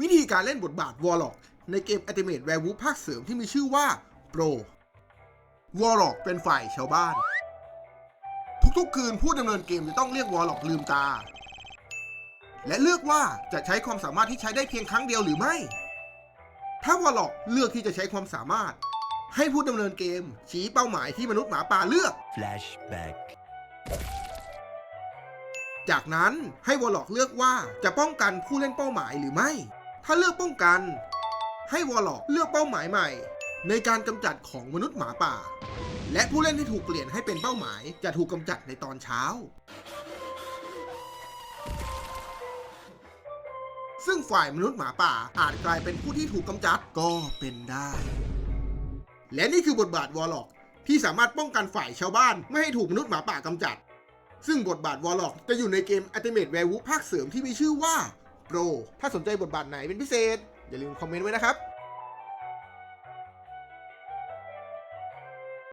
วิธีการเล่นบทบาทวอลล็อกในเกม Ultimate Werewolf ภาคเสริมที่มีชื่อว่า Pro วอลล็อกเป็นฝ่ายชาวบ้าน ทุกๆคืนผู้ดำเนินเกมจะต้องเรียกวอลล็อกลืมตา และเลือกว่าจะใช้ความสามารถที่ใช้ได้เพียงครั้งเดียวหรือไม่ ถ้าวอลล็อกเลือกที่จะใช้ความสามารถ ให้ผู้ดำเนินเกม ชี้เป้าหมายที่มนุษย์หมาป่าเลือก Flashback. จากนั้นให้วอลล็อกเลือกว่าจะป้องกันผู้เล่นเป้าหมายหรือไม่ ถ้าเลือกป้องกัน ให้วอลล็อกเลือกเป้าหมายใหม่ ในการกำจัดของมนุษย์หมาป่า และผู้เล่นที่ถูกเปลี่ยนให้เป็นเป้าหมายจะถูกกำจัดในตอนเช้า ซึ่งฝ่ายมนุษย์หมาป่าอาจกลายเป็นผู้ที่ถูกกำจัดก็เป็นได้ และนี่คือบทบาทวอลล็อกที่สามารถป้องกันฝ่ายชาวบ้านไม่ให้ถูกมนุษย์หมาป่ากำจัด ซึ่งบทบาทวอลล็อกจะอยู่ในเกม Ultimate Werewolf ภาคเสริมที่มีชื่อว่า Pro ถ้าสนใจบทบาทไหนเป็นพิเศษ อย่าลืมคอมเมนต์ไว้นะครับ